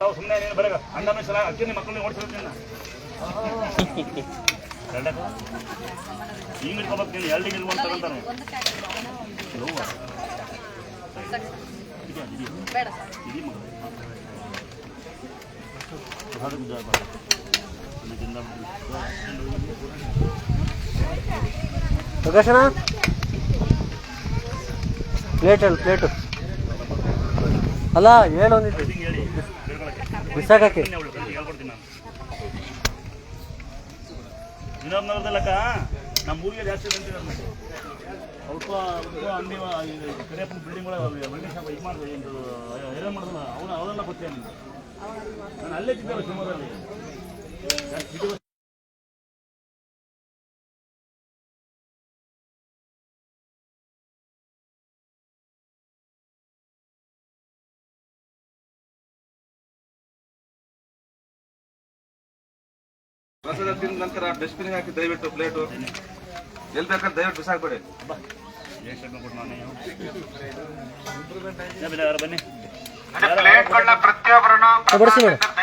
ನಾವು ಸುಮ್ಮನೆ ನೀನು ಬರಗ. ಅಣ್ಣನ ಸಲ ಅಕ್ಕಿ ಮಕ್ಕಳನ್ನ ಇಟ್ಕೊಬೇಕು ನೀನು. ಎರಡು ಡಿಗ್ರಿ ಒಂದು ತಗೊಂತಾನೆ. ಇಡೀ ಪ್ಲೇಟ್ ಅಲ್ಲ ಹೇಳು. ಬಿಸಾಕಕ್ಕೆ ಬನ್ನಿ ಅವಳು ಕಲ್ತಿಗೆ ಹೇಳ್ಕೊಡ್ತೀನಿ ನಾನು ವಿನೋದ್ ನಗರದಲ್ಲಕ್ಕ ನಮ್ಮ ಊರಿಗೆ ಜಾಸ್ತಿ ಬಂದಿದ್ದಾರೆ ಸ್ವಲ್ಪ ಉಪ ಅಂಗಡಿ ಕರಿಯಪ್ಪನ ಒಳಗೆ ಬಿಲ್ಡಿಂಗ್ ಶಾಪ್ ಇದು ಮಾಡಿದೆ ಏನೇನು ಮಾಡಿದಲ್ಲ ಅವನು ಅವರೆಲ್ಲ ಗೊತ್ತೇ ನಾನು ಅಲ್ಲೇ ಇದ್ದಿದ್ದಲ್ಲ ಶಿವಮೊಗ್ಗದಲ್ಲಿ ಪ್ರಸಾದ ತಿಂದ ನಂತರ ಡಸ್ಟ್ಬಿನ್ ಹಾಕಿ ದಯವಿಟ್ಟು ಪ್ಲೇಟು ಎಲ್ಲಿ ಬೇಕಾದ್ರೆ ದಯವಿಟ್ಟು ಬಿಸಾಕ್ಬೇಡಿ. ಬಾ. ಎಷ್ಟು ಕೊಟ್ಟು ನಾನು ಬನ್ನಿ ಮೇಡಮ್.